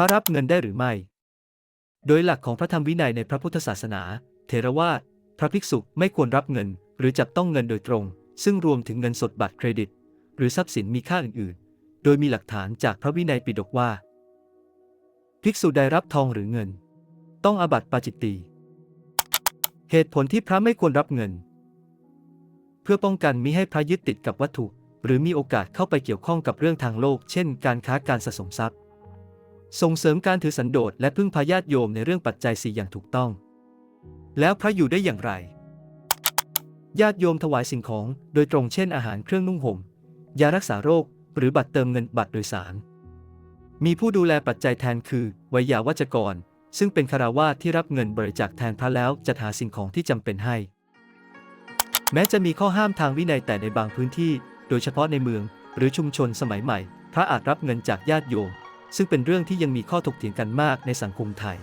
ระรับเงินได้หรือไม่ โดยหลักของพระธรรมวินัยในพระพุทธศาสนาเถรวาทพระภิกษุไม่ควรรับเงิน หรือจับต้องเงินโดยตรง ซึ่งรวมถึงเงินสดบัตรเครดิต หรือทรัพย์สินมีค่าอื่นๆ โดยมีหลักฐานจากพระวินัยปิฎกว่า ภิกษุใดรับทองหรือเงิน ต้องอาบัติปาจิตตีเหตุผลที่พระไม่ควรรับเงิน เพื่อป้องกันมิให้พระยึดติดกับวัตถุ หรือมีโอกาสเข้าไปเกี่ยวข้องกับเรื่องทางโลก เช่น การค้าการสะสมทรัพย์ ส่งเสริมการถือสันโดษและพึ่งพาญาติโยมในเรื่องปัจจัยสี่อย่างถูกต้อง แล้วพระอยู่ได้อย่างไร ญาติโยมถวายสิ่งของโดยตรงเช่นอาหารเครื่องนุ่งห่ม ยารักษาโรค หรือบัตรเติมเงินบัตรโดยสาร มีผู้ดูแลปัจจัยแทนคือไวยาวัจกร ซึ่งเป็นคาราวาสที่รับเงินบริจาคแทนพระแล้วจัดหาสิ่งของที่จำเป็นให้ แม้จะมีข้อห้ามทางวินัยแต่ในบางพื้นที่ โดยเฉพาะในเมือง หรือชุมชนสมัยใหม่ พระอาจรับเงินจากญาติโยม ซึ่งเป็นเรื่องที่ยังมีข้อถกเถียงกันมากในสังคมไทย